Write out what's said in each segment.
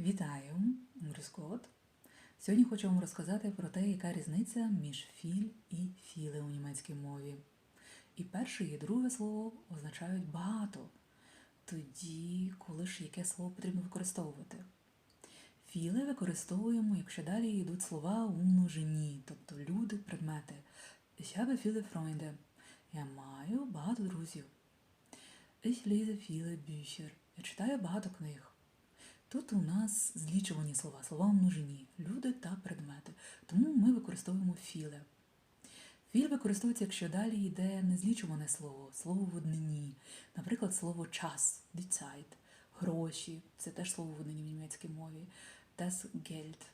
Вітаю, Морскот. Сьогодні хочу вам розказати про те, яка різниця між філь і філе у німецькій мові. І перше і друге слово означають багато, тоді, коли ж яке слово потрібно використовувати. Філе використовуємо, якщо далі йдуть слова у множині, тобто люди, предмети. Ich habe viele Freunde. Я маю багато друзів. Ich lese viele Bücher. Я читаю багато книг. Тут у нас злічувані слова, слова в множині, люди та предмети. Тому ми використовуємо філе. Філь використовується, якщо далі йде незлічуване слово, слово в однині. Наприклад, слово час, die гроші це теж слово в однині в німецькій мові, das Geld.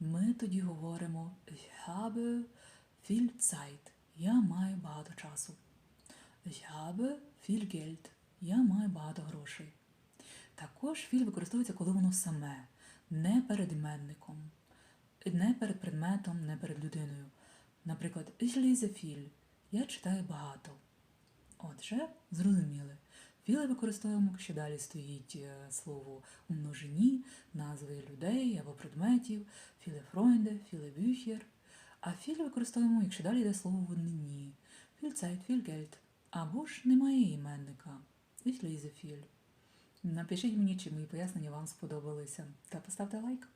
Ми тоді говоримо ich habe viel Zeit. Я маю багато часу. Ich habe viel Geld. Я маю багато грошей. Також філь використовується, коли воно саме, не перед іменником, не перед предметом, не перед людиною. Наприклад, ich lese viel. Я читаю багато. Отже, зрозуміли. Філе використовуємо, якщо далі стоїть е, слово у множині, назви людей або предметів, філе Фройнде, філе Бюхер. А філь використовуємо, якщо далі йде слово в однині. Фільцайт, фільгельд. Або ж немає іменника. Ich lese viel. Напишіть мені, чи мої пояснення вам сподобалися. Та поставте лайк.